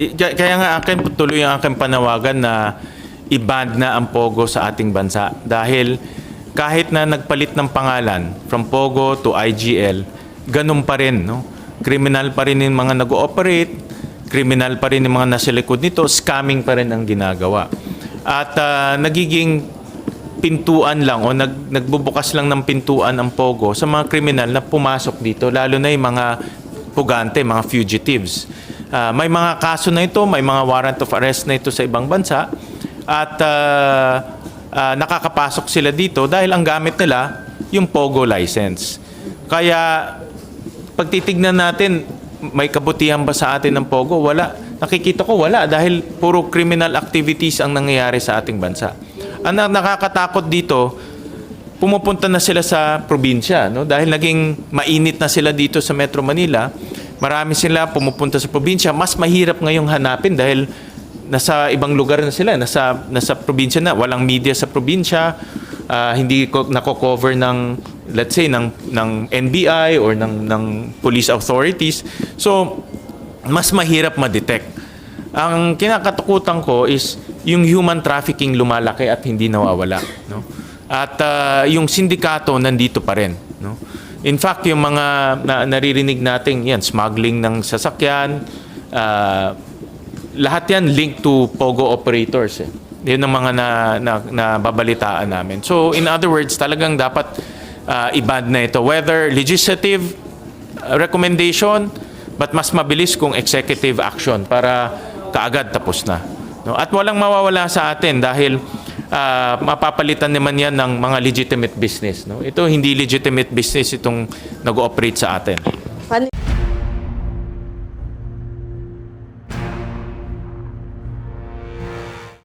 Kaya nga akin tuloy ang aking panawagan na i-ban na ang Pogo sa ating bansa. Dahil kahit na nagpalit ng pangalan from Pogo to IGL, ganun pa rin. No? Criminal pa rin yung mga nag-ooperate, criminal pa rin yung mga nasa likod nito, scamming pa rin ang ginagawa. At ah, nagiging pintuan lang o nag, nagbubukas lang ng pintuan ang Pogo sa mga kriminal na pumasok dito, lalo na yung mga pugante, mga fugitives. Ah, may mga kaso na ito, may mga warrant of arrest na ito sa ibang bansa at ah, ah, nakakapasok sila dito dahil ang gamit nila yung Pogo license. Kaya pag titignan natin, may kabutihan ba sa atin ng Pogo? Wala. Nakikita ko wala dahil puro criminal activities ang nangyayari sa ating bansa. Ang na- nakakatakot dito, pumupunta na sila sa probinsya, no? Dahil naging mainit na sila dito sa Metro Manila. Marami sila pumupunta sa probinsya. Mas mahirap ngayong hanapin dahil nasa ibang lugar na sila, nasa nasa probinsya na, walang media sa probinsya, ah, hindi ko nako-cover ng let's say ng ng NBI or ng ng police authorities. So mas mahirap ma-detect. Ang kinakatakutan ko is yung human trafficking lumalaki at hindi nawawala, no? At ah, yung sindikato nandito pa rin, no? In fact, yung mga na, naririnig natin, yan, smuggling ng sasakyan, ah, lahat yan linked to Pogo operators. Eh. Yun ang mga na, na, nababalitaan namin. So, in other words, talagang dapat uh, i-ban na ito. Whether legislative uh, recommendation, but mas mabilis kung executive action para kaagad tapos na. No? At walang mawawala sa atin dahil ah, mapapalitan naman yan ng mga legitimate business. No? Ito hindi legitimate business itong nag-ooperate sa atin. Paano-